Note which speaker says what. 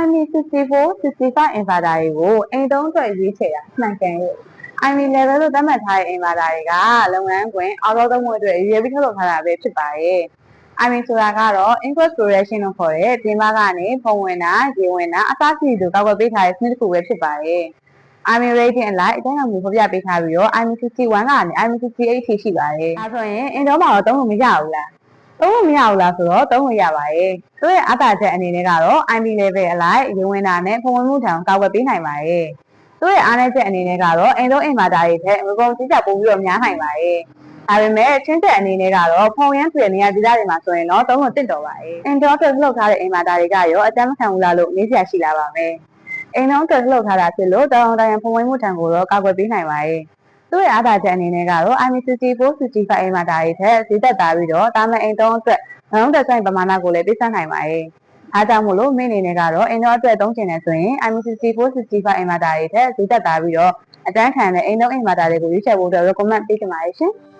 Speaker 1: IME64 65 inverter တွေကိုအိမ်သုံးအတွက်ရွေးချယ်တာမှန်ကန်ရဲ့ IME level လို့သတ်မှတ်ထားတဲ့ inverter တွေကလုပ်ငန်းခွင်အောက်သောသုံးဖို့အတွက်ရွေးပြီးထုတ်လုပ်ထားတာပဲဖြစ်ပါတယ်။ IME ဆိုတာကတော့ input protection လို့ခေါ်တဲ့ပြင်ပကနေဖုံဝင်တာရေဝင်တာအစရှိသူကောက်ွယ်ပေးထားတဲ့စနစ်တစ်ခုပဲဖြစ်ပါတယ်။ IME rating အလိုက်အတိုင်းအမှုဖော်ပြပေးထားပြီးတော့ IME 61 ကနေ IME 68 ထိရှိပါတယ်။ဒါဆိုရင်အင်တော့မှာတော့သုံးလို့မရဘူးလား။ သုံးလို့မရဘူးလားဆိုတော့သုံးလို့ရပါတယ်။သူ့ရဲ့အသာချက်အနေနဲ့ကတော့ IME level အလိုက်ရေဝင်တာနဲ့ဖုံဝင်မှုထံကောက်ွယ်ပေးနိုင်ပါတယ်။သူ့ရဲ့အားနည်းချက်အနေနဲ့ကတော့အင်တော့အင်မာတာတွေထက်ငပုံကြီးကြပို့ပြီးတော့များနိုင်ပါတယ်။ဒါပေမဲ့ချင်းသက်အနေနဲ့ကတော့ဖုံရမ်းပြည့်နေရာဒေသတွေမှာဆိုရင်တော့သုံးလို့တင့်တော်ပါတယ်။အင်တော့အတွက်လှုပ်ထားတဲ့အင်မာတာတွေကရောအတမ်းမခံဘူးလားလို့မေးစရာရှိလာပါမယ်။အိမ်လုံးအတွက်လှုပ်ထားတာဖြစ်လို့တောင်တန်ဖုံဝင်မှုထံကိုတော့ကောက်ွယ်ပေးနိုင်ပါတယ်။ သူ့ရဲ့အားသာချက်အနေနဲ့ကတော့ IME64 65အိမ်မာတာတွေထက်ဈေးသက်သာပြီးတော့တာမန်အိမ်သုံးအတွက်နှလုံးသက်ဆိုင်ပမာဏကိုလည်းပြည့်စုံနိုင်ပါတယ်။အားကြောင့်မို့လို့မိအနေနဲ့ကတော့အိမ်တော်အတွက်သုံးကျင်နေဆိုရင် IME64 65အိမ်မာတာတွေထက်ဈေးသက်သာပြီးတော့အတန်းခံတဲ့အိမ်သုံးအိမ်မာတာတွေကိုရွေးချယ်ဖို့အတွက် recommend ပေးချင်ပါတယ်ရှင်။